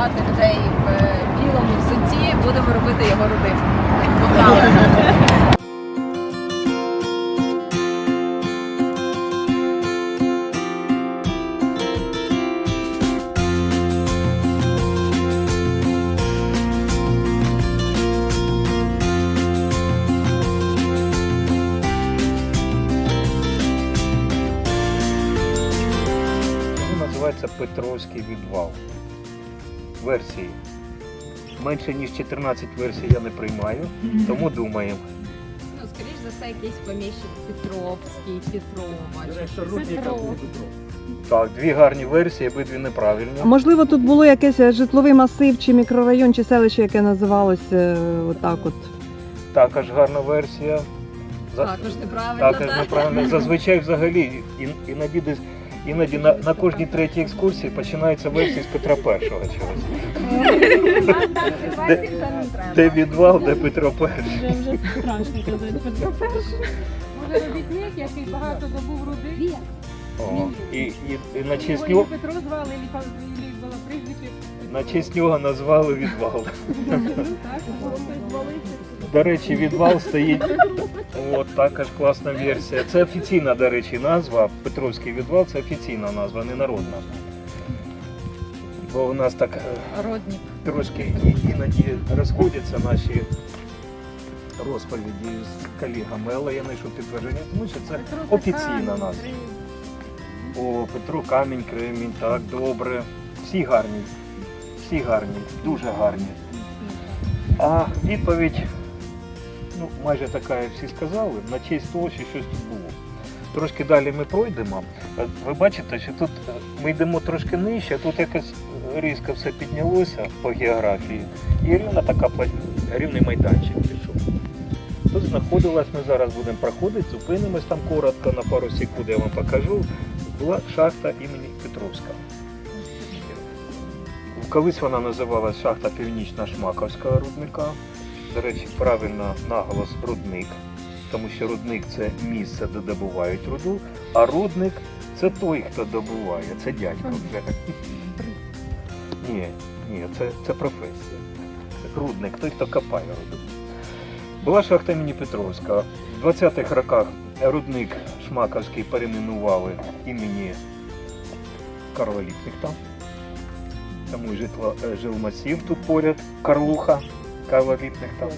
багато людей в білому взутті. Будемо робити його рудим. Версії. Менше ніж 14 версій я не приймаю, тому думаємо. Ну, скоріш за все, якийсь поміщик Петровський, Петрова. Так, дві гарні версії, обидві неправильні. А можливо, тут було якесь е, житловий масив, чи мікрорайон, чи селище, яке називалось е, отак от. Також гарна версія. За- Також неправильно, Також неправильно. Зазвичай взагалі ін- іноді десь. Іноді на, на кожній третій екскурсії починається версія з Петра І чогось. Де, де відвал, де Петро І. Вже страшно казати Петро Може робітник, який багато добув руди. О, і, і, і на честь нього, Петро звали, і було прізвище. на честь нього назвали відвал. Так, було щось звалити. До речі, відвал стоїть. От також класна версія. Це офіційна, до речі, назва. Петровський відвал це офіційна назва, не народна. Бо у нас так е, Родник. трошки іноді розходяться наші розповіді з колегами, але я знайшов підтвердження, тому що це офіційна назва. О, Петро Камінь, Кремінь, так, добре. Всі гарні. Всі гарні, дуже гарні. А відповідь, ну, майже така, як всі сказали, на честь того, що щось тут було. Трошки далі ми пройдемо. Е, Ви бачите, що тут е, ми йдемо трошки нижче, тут якось різко все піднялося по географії. І рівна така рівний майданчик пішов. Тут знаходилась, ми зараз будемо проходити, зупинимось там коротко на пару секунд, я вам покажу. Була шахта імені Петровська. Колись вона називалась шахта Північна Шмаковського рудника. До речі, правильно наголос рудник, тому що рудник це місце, де добувають руду, а рудник це той, хто добуває, це дядько вже. Ні, ні, це, це професія. Рудник, той, хто копає руду. Була шахта імені Петровська. В 20-х роках рудник Шмаковський перейменували імені Карла Ліпніхта. Тому житло, е, жилмасів тут поряд, Карлуха, Карла Ліпніхта.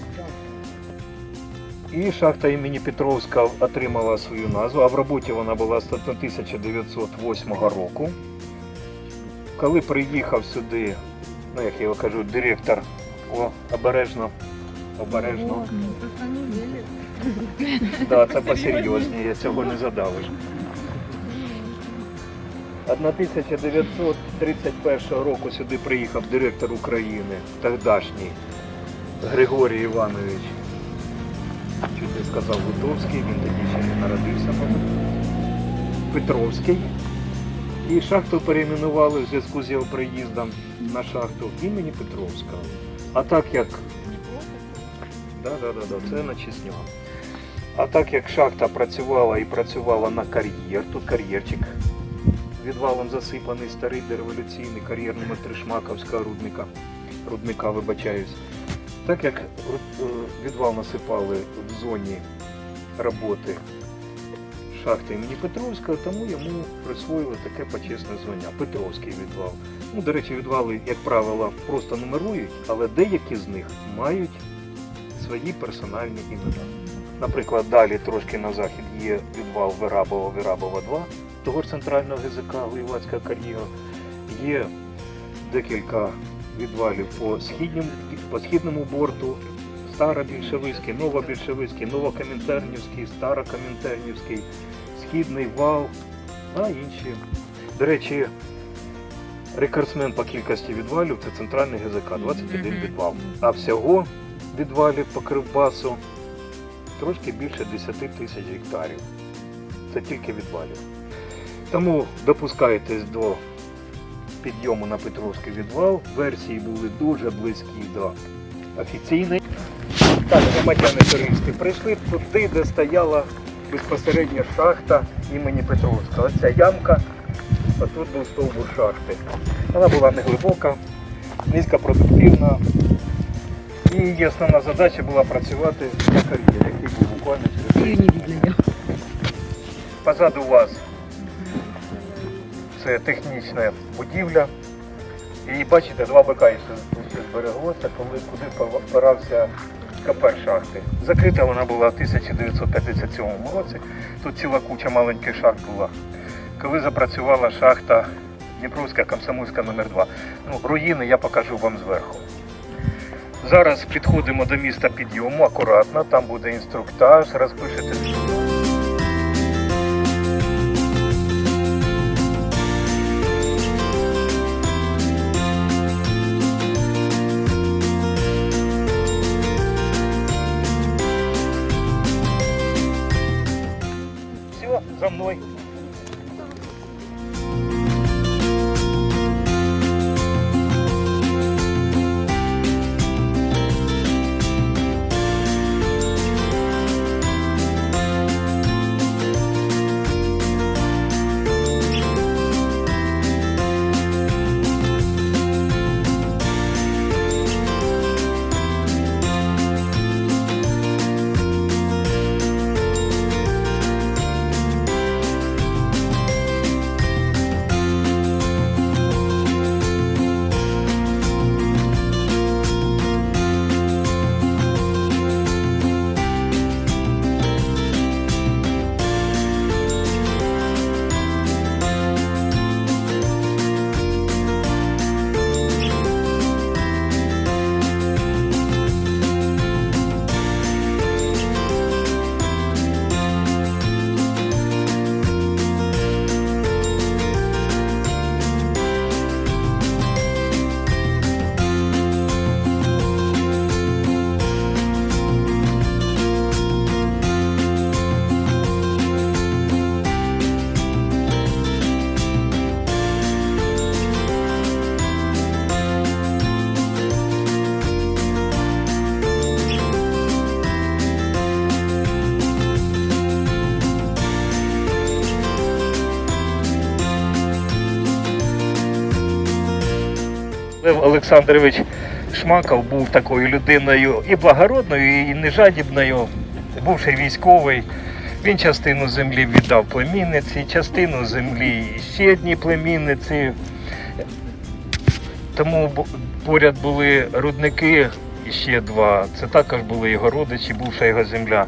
І шахта імені Петровська отримала свою назву, а в роботі вона була з 1908 року. Коли приїхав сюди, ну як я його кажу, директор, о, обережно, обережно. Да, це посерйозніше, цього не задавиш. 1931 року сюди приїхав директор України, тогдашній Григорій Іванович. Чуть не сказав Гутовський, він тоді ще не народився. Петровський. І шахту перейменували в зв'язку з його приїздом на шахту імені Петровського. А так як Да, да, да, це на честь нього. А так як шахта працювала і працювала на кар'єр, тут кар'єрчик відвалом засипаний старий дореволюційний кар'єр номер 3 Шмаковського рудника, рудника, вибачаюсь. Так як е, відвал насипали в зоні роботи шахти імені Петровського, тому йому присвоїли таке почесне звання Петровський відвал. Ну, до речі, відвали, як правило, просто нумерують, але деякі з них мають свої персональні імена. Наприклад, далі трошки на захід є відвал Вирабова, Вирабова 2, того ж центрального ГЗК Воєвацька кар'єра. Є декілька відвалів по східньому, по східному борту, Старобільшевицький, Новобільшевицький, Новокомінтернівський, Старокомінтернівський, Східний вал, а інші. До речі, рекордсмен по кількості відвалів це центральний ГЗК, 21 відвал. А всього відвалів по Кривбасу трошки більше 10 тисяч гектарів. Це тільки відвалів. Тому допускайтесь до підйому на Петровський відвал. Версії були дуже близькі до офіційної. Так, громадяни туристи прийшли туди, де стояла безпосередньо шахта імені Петровського. Оця ямка, а тут був стовбур шахти. Вона була неглибока, низькопродуктивна. І її основна задача була працювати на кар'єрі, який був буквально через Позаду вас це технічна будівля. І бачите, два бика збереглося, коли куди впирався КПР шахти. Закрита вона була в 1957 році. Тут ціла куча маленьких шахт була. Коли запрацювала шахта Дніпровська Комсомольська номер 2 Ну, руїни я покажу вам зверху. Зараз підходимо до міста підйому акуратно, там буде інструктаж, розпишете. Олександрович Шмаков був такою людиною і благородною, і нежадібною, бувши військовий. Він частину землі віддав племінниці, частину землі ще одній племінниці. Тому поряд були рудники і ще два. Це також були його родичі, бувша його земля.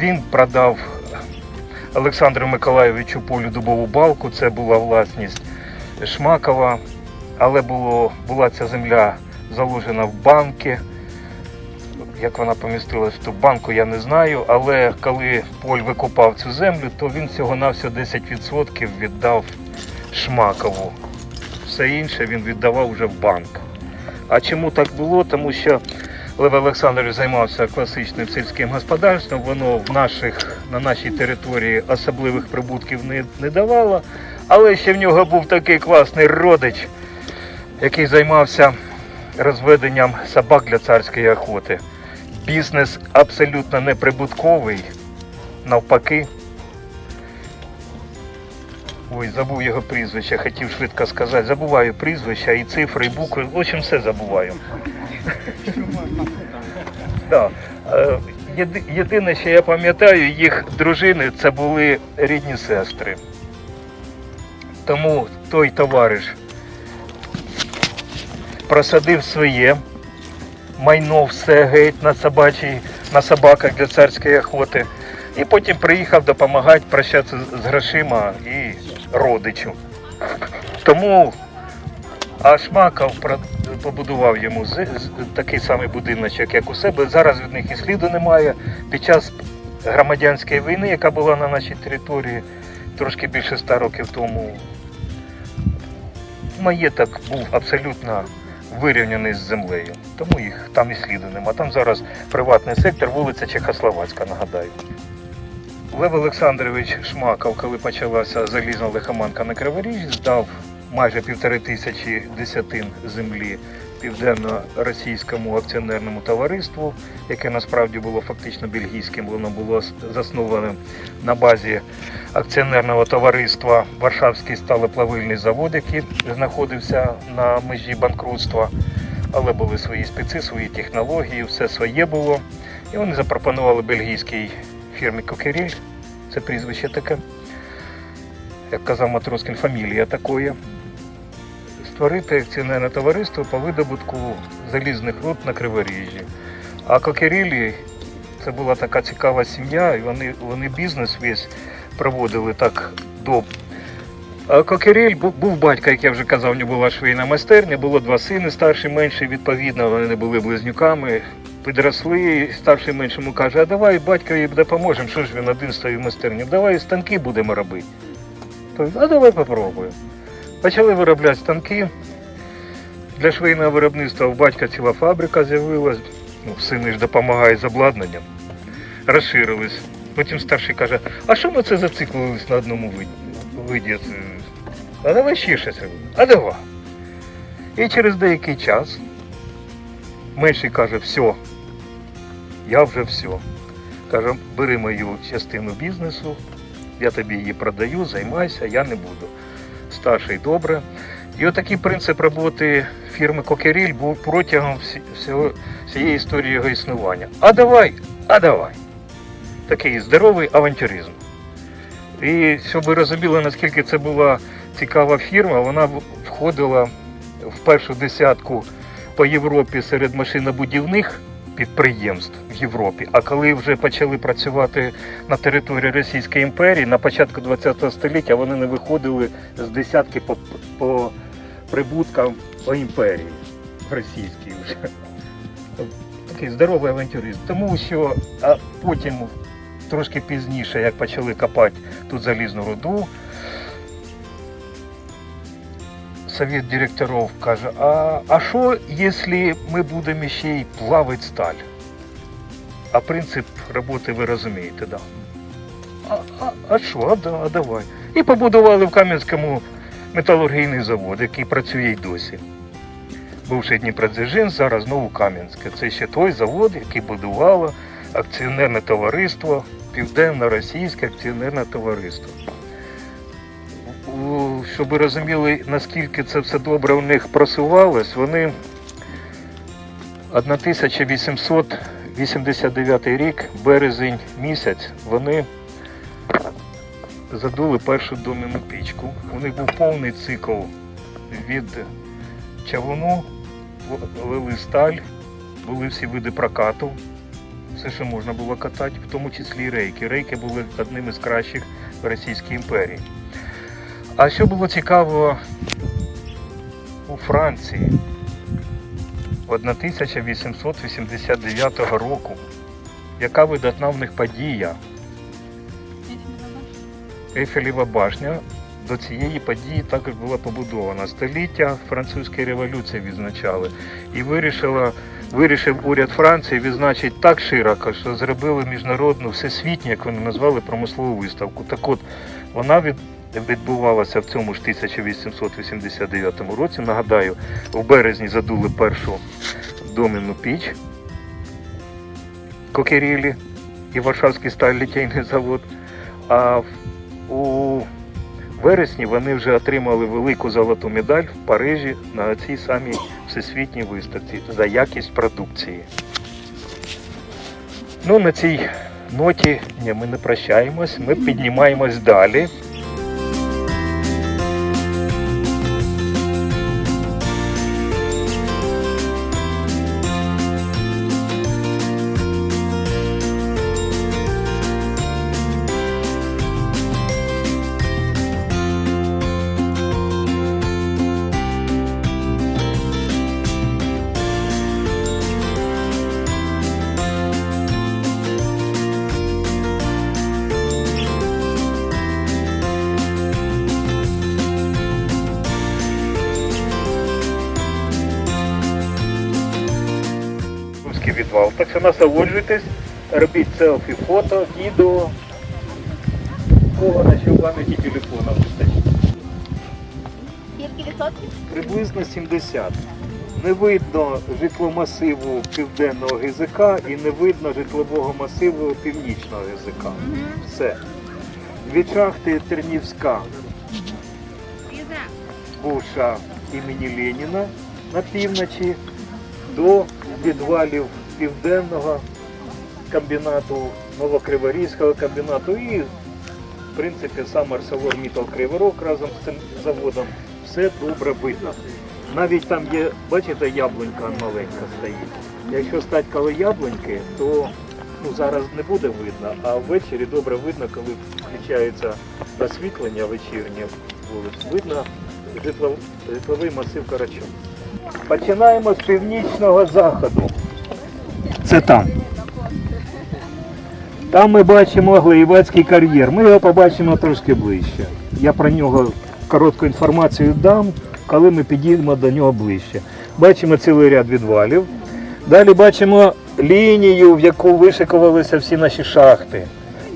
Він продав Олександру Миколайовичу полю дубову балку, це була власність Шмакова але було, була ця земля заложена в банки. Як вона помістилась в ту банку, я не знаю. Але коли Поль викупав цю землю, то він всього на всього 10% віддав Шмакову. Все інше він віддавав вже в банк. А чому так було? Тому що Лев Олександрович займався класичним сільським господарством, воно в наших, на нашій території особливих прибутків не, не давало. Але ще в нього був такий класний родич, який займався розведенням собак для царської охоти. Бізнес абсолютно неприбутковий, навпаки. Ой, забув його прізвище, хотів швидко сказати. Забуваю прізвища і цифри, і букви. В общем, все забуваю. Да. Е, Єдине, що я пам'ятаю, їх дружини це були рідні сестри. Тому той товариш просадив своє, майно все геть на собачій, на собаках для царської охоти. І потім приїхав допомагати прощатися з грошима і родичу. Тому Ашмаков побудував йому такий самий будиночок, як у себе. Зараз від них і сліду немає. Під час громадянської війни, яка була на нашій території трошки більше ста років тому, маєток був абсолютно вирівняний з землею. Тому їх там і сліду нема. Там зараз приватний сектор, вулиця Чехословацька, нагадаю. Лев Олександрович Шмаков, коли почалася залізна лихоманка на Криворіжжі, здав майже півтори тисячі десятин землі південно-російському акціонерному товариству, яке насправді було фактично бельгійським, воно було засноване на базі акціонерного товариства Варшавський сталеплавильний завод, який знаходився на межі банкрутства. але були свої спеці, свої технології, все своє було. І вони запропонували бельгійській фірмі Кокеріль, це прізвище таке, як казав Матроскін, фамілія такої, створити акціонерне товариство по видобутку залізних руд на Криворіжжі. А Кокерілі це була така цікава сім'я, і вони, вони бізнес весь проводили так до. А Кокеріль був, був батько, як я вже казав, у нього була швейна майстерня, було два сини, старший, менший, відповідно, вони були близнюками. Підросли, старший меншому каже, а давай батькові допоможемо, що ж він один стоїть в майстерні, давай станки будемо робити. А давай попробуємо. Почали виробляти станки. Для швейного виробництва у батька ціла фабрика з'явилась, ну, сини ж допомагають з обладнанням. Розширились. Потім старший каже, а що ми це зациклились на одному виді? А давай ще щось. А давай. І через деякий час менший каже, все, я вже все. Каже, бери мою частину бізнесу, я тобі її продаю, займайся, я не буду. Старший добре. І отакий принцип роботи фірми Кокеріль був протягом всього, всієї історії його існування. А давай, а давай. Такий здоровий авантюризм. І щоб ви розуміли, наскільки це була цікава фірма, вона входила в першу десятку по Європі серед машинобудівних підприємств в Європі. А коли вже почали працювати на території Російської імперії, на початку ХХ століття вони не виходили з десятки по, по прибуткам по імперії російській вже. Такий здоровий авантюрист. Тому що а потім, трошки пізніше, як почали копати тут залізну руду, совет директоров каже, а, а що, якщо ми будемо ще й плавати сталь? А принцип роботи ви розумієте, да. А, а, а що, а, да, а давай. І побудували в Кам'янському металургійний завод, який працює й досі. Бувший Дніпродзержинськ, зараз знову Кам'янське. Це ще той завод, який будувало акціонерне товариство, Південно-Російське акціонерне товариство. Щоб розуміли, наскільки це все добре у них просувалось, вони 1889 рік, березень місяць, вони задули першу доміну пічку. У них був повний цикл від чавуну, лили сталь, були всі види прокату, все, що можна було катати, в тому числі і рейки. Рейки були одним із кращих в Російській імперії. А що було цікаво у Франції 1889 року, яка видатна в них подія? Ейфелєва башня до цієї події також була побудована. Століття французької революції відзначали. І вирішила, вирішив уряд Франції відзначити так широко, що зробили міжнародну всесвітню, як вони назвали, промислову виставку. Так от, вона від, відбувалася в цьому ж 1889 році. Нагадаю, в березні задули першу домінну піч Кокерілі і Варшавський сталь-літейний завод. А у вересні вони вже отримали велику золоту медаль в Парижі на цій самій всесвітній виставці за якість продукції. Ну, на цій ноті ні, ми не прощаємось, ми піднімаємось далі. Так що насолоджуйтесь, робіть селфі, фото, відео. Кого на що пам'яті телефона вистачить. Скільки відсотків? Приблизно 70. Не видно житломасиву південного ГЗК і не видно житлового масиву північного ГЗК. Все. Від шахти Тернівська, бувша імені Леніна на півночі, до підвалів південного комбінату, Новокриворізького комбінату і, в принципі, сам Арселор Криворог разом з цим заводом. Все добре видно. Навіть там є, бачите, яблунька маленька стоїть. Якщо стати коло яблуньки, то ну, зараз не буде видно, а ввечері добре видно, коли включається освітлення вечірнє вулиць. Видно житлов, житловий масив Карачун. Починаємо з північного заходу. Це там. Там ми бачимо Глиєвацький кар'єр. Ми його побачимо трошки ближче. Я про нього коротку інформацію дам, коли ми підійдемо до нього ближче. Бачимо цілий ряд відвалів. Далі бачимо лінію, в яку вишикувалися всі наші шахти,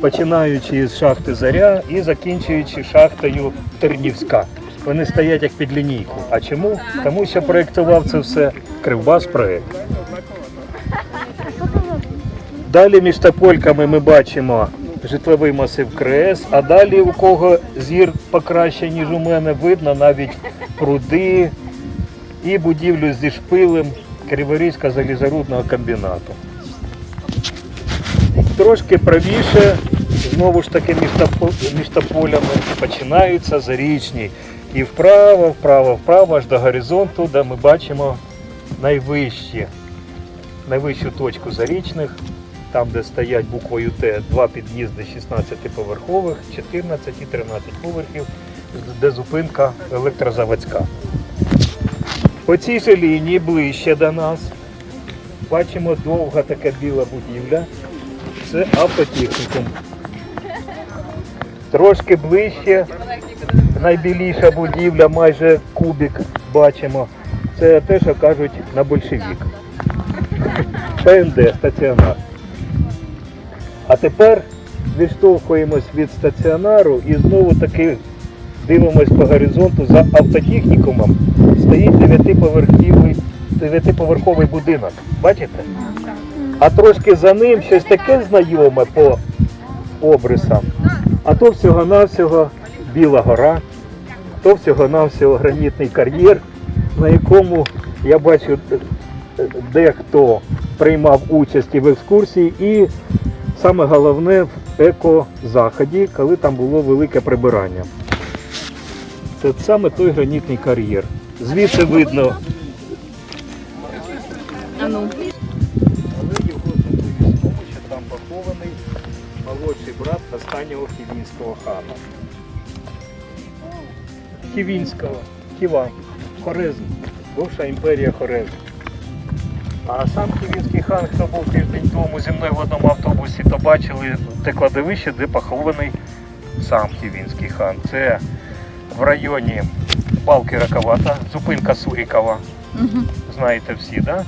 починаючи з шахти Заря і закінчуючи шахтою Тернівська. Вони стоять як під лінійку. А чому? Тому що проєктував це все Кривбас проєкт. Далі між топольками ми бачимо житловий масив КРЕС, а далі у кого зір покраще, ніж у мене, видно навіть пруди і будівлю зі шпилем Криворізького залізорудного комбінату. Трошки правіше, знову ж таки між тополями, починаються зарічні. І вправо, вправо, вправо, аж до горизонту, де ми бачимо найвищі, найвищу точку зарічних, там, де стоять буквою Т, два під'їзди 16-поверхових, 14 і 13 поверхів, де зупинка електрозаводська. По цій же лінії ближче до нас бачимо довга така біла будівля. Це автотехнікум. Трошки ближче, найбіліша будівля, майже кубик бачимо. Це те, що кажуть на большевік. ПНД стаціонар. А тепер відштовхуємось від стаціонару і знову таки дивимось по горизонту за автотехнікумом. Стоїть дев'ятиповерховий, дев'ятиповерховий будинок. Бачите? А трошки за ним щось таке знайоме по обрисам. А то всього-навсього Біла гора, то всього-навсього гранітний кар'єр, на якому я бачу е, е, дехто приймав участь в екскурсії, і саме головне в екозаході, коли там було велике прибирання. Це саме той гранітний кар'єр. Звідси видно ну. Але його в там похований молодший брат останнього хівінського хана. Хівінського, Хіва, Хорезм, бувша імперія Хорезм. А сам Хівінський хан, хто був тиждень тому зі мною в одному автобусі, то бачили те кладовище, де похований сам Хівінський хан. Це в районі Балки Раковата, зупинка Сурікова. Угу. Знаєте всі, так? Да?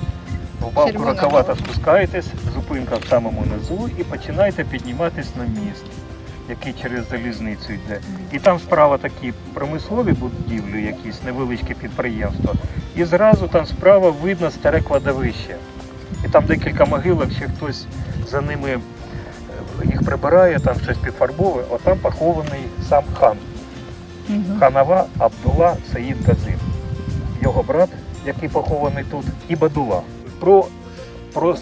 В балку Раковата спускаєтесь, зупинка в самому низу і починаєте підніматись на міст, який через залізницю йде. І там справа такі промислові будівлі, якісь невеличкі підприємства. І зразу там справа видно старе кладовище. І там декілька могилок, ще хтось за ними е, їх прибирає, там щось підфарбовує, а там похований сам хан. Ханава Абдулла Саїд Газим. Його брат, який похований тут, і Бадула. Про, про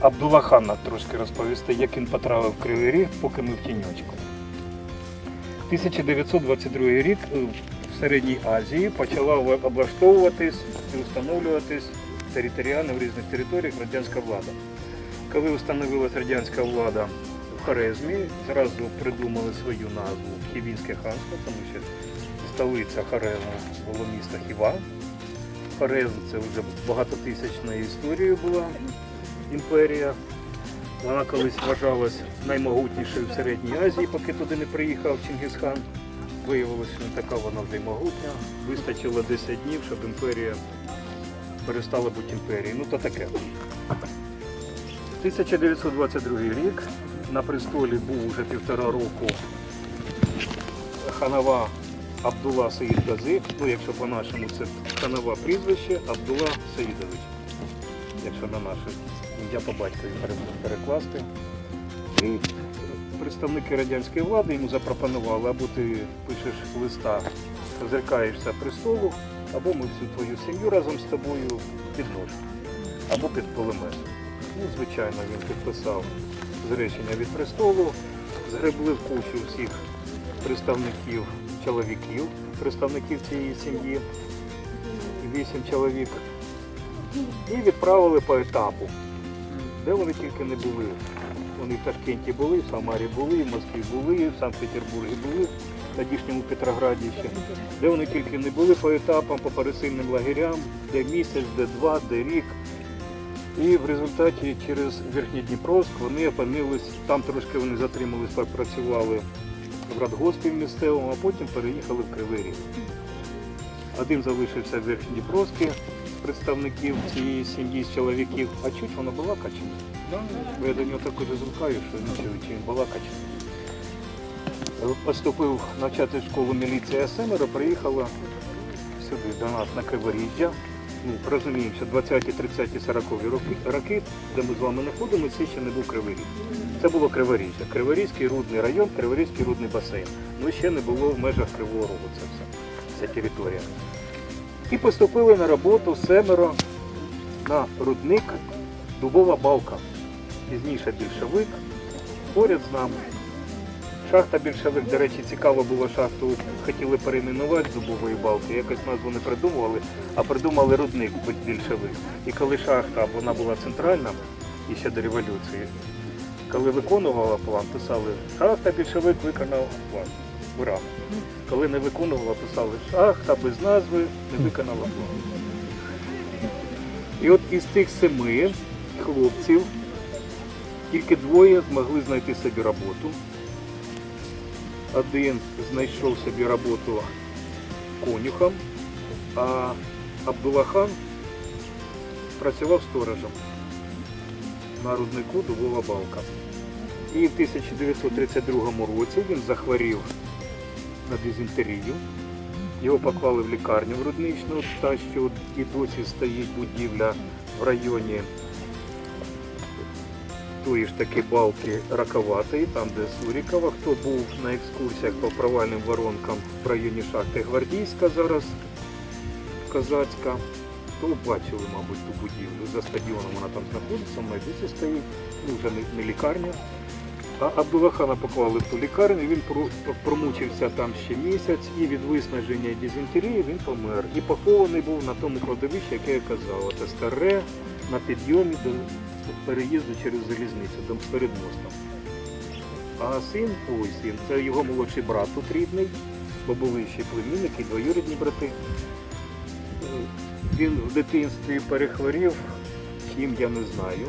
Абдулла трошки розповісти, як він потрапив Кривий Ріг, поки ми в тіньочку. 1922 рік е, в Середній Азії почала облаштовуватись і встановлюватись територіально в різних територіях радянська влада. Коли встановилась радянська влада в Хорезмі, зразу придумали свою назву Хівінське ханство, тому що столиця Хорезму було місто Хіва. Хорезм це вже багатотисячною історією була імперія. Вона колись вважалась наймогутнішою в Середній Азії, поки туди не приїхав Чингисхан. Виявилося, що не така вона вже й могутня. Вистачило 10 днів, щоб імперія перестала бути імперією. Ну то таке. 1922 рік на престолі був уже півтора року ханава Абдулла Саїд Гази, ну якщо по-нашому це ханава прізвище Абдулла Саїдович. Якщо на наше ім'я по батькові пере- перекласти. І представники радянської влади йому запропонували, або ти пишеш листа, зрикаєшся престолу, або ми всю твою сім'ю разом з тобою підносимо. або під кулемет. Ну, звичайно, він підписав зречення від престолу, згребли в кучу всіх представників чоловіків, представників цієї сім'ї, вісім чоловік, і відправили по етапу, де вони тільки не були. Вони в Ташкенті були, в Самарі були, в Москві були, в Санкт-Петербурзі були, в тодішньому Петрограді ще. Де вони тільки не були по етапам, по пересильним лагерям, де місяць, де два, де рік. І в результаті через Верхній Дніпровськ вони опинились, там трошки вони затримались, попрацювали в радгоспі місцевому, а потім переїхали в Кривий Ріг. Один залишився в Верхній Дніпровській представників цієї сім'ї з чоловіків, а чуть вона була качана. Бо я до нього так уже звикаю, що нічого, чи він. Поступив навчати школу міліція Семеро, приїхала сюди до нас на Криворіжжя. Ну, розуміємо, що 20, 30, 40 роки, роки, де ми з вами знаходимося, це ще не був Кривий Ріг. Це було Криворіжжя. Криворізький рудний район, Криворізький рудний басейн. Ну ще не було в межах Кривого Рогу це все, ця територія. І поступили на роботу семеро на рудник Дубова балка. Пізніше більшовик, поряд з нами. Шахта більшовик, до речі, цікаво було шахту, хотіли перейменувати дубової балки, якось назву не придумували, а придумали рудник більшовик. І коли шахта, вона була центральна, і ще до революції, коли виконувала план, писали шахта більшовик виконав план. Ура! Коли не виконувала, писали шахта без назви не виконала. І от із тих семи хлопців тільки двоє змогли знайти собі роботу. Один знайшов собі роботу конюхом, а Абдулахан працював сторожем на руднику Дубова балка. І в 1932 році він захворів на дизентерію. Його поклали в лікарню в рудничну, та що і досі стоїть будівля в районі тої ж таки балки Раковатої, там де Сурікова. Хто був на екскурсіях по провальним воронкам в районі шахти Гвардійська зараз Козацька, то бачили, мабуть, ту будівлю. За стадіоном вона там знаходиться, в майбутнє стоїть, ну вже не лікарня. Абдулахана поклали в ту лікарню, він промучився там ще місяць, і від виснаження дизентерії він помер. І похований був на тому кладовищі, яке я казав. Це старе на підйомі до переїзду через залізницю, перед мостом. А син, ой син, це його молодший брат тут рідний, бо були ще племінники, двоюрідні брати. Він в дитинстві перехворів, чим я не знаю,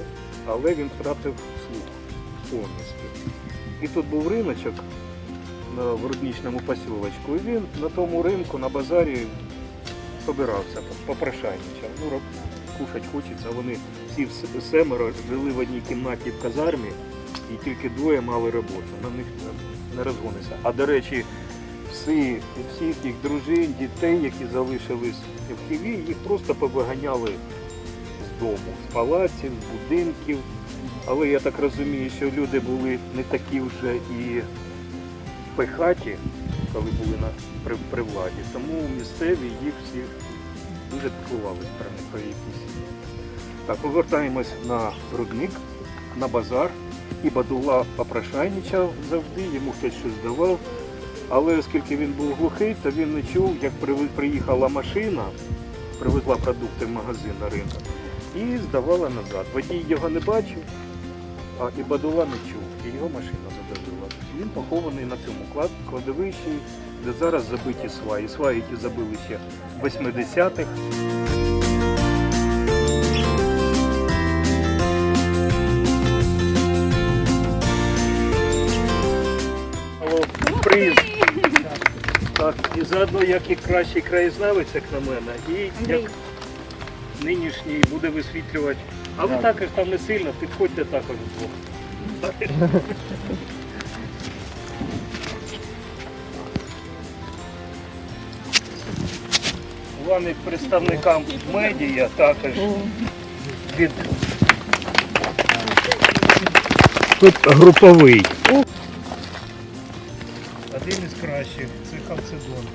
але він втратив слух повністю. І тут був риночок в рудничному посілочку, і він на тому ринку, на базарі побирався, попрошайничав. Ну, кушать хочеться. Вони всі семеро жили в одній кімнаті в казармі, і тільки двоє мали роботу. На них не- не розгонися. А до речі, всі, всіх їх дружин, дітей, які залишились в Києві, їх просто повиганяли з дому, з палаців, з будинків. Але я так розумію, що люди були не такі вже і пихаті, коли були на, при, при владі. Тому місцеві їх всіх дуже піклувалися про їхні. Так, повертаємось на рудник, на базар. І Бадула попрошайничав завжди, йому хтось щось давав. Але оскільки він був глухий, то він не чув, як приїхала машина, привезла продукти в магазин на ринок і здавала назад. Водій його не бачив, а і Бадула не чув, і його машина задавила. Він похований на цьому кладовищі, де зараз забиті сваї. Сваї ті забили ще в 80-х. Приз. Так, і заодно як і кращий краєзнавець, як на мене, і як нинішній буде висвітлювати. А ви також там не сильно, підходьте також вдвох. Вам як представникам медіа також від тут груповий. Один із кращих це халцедон.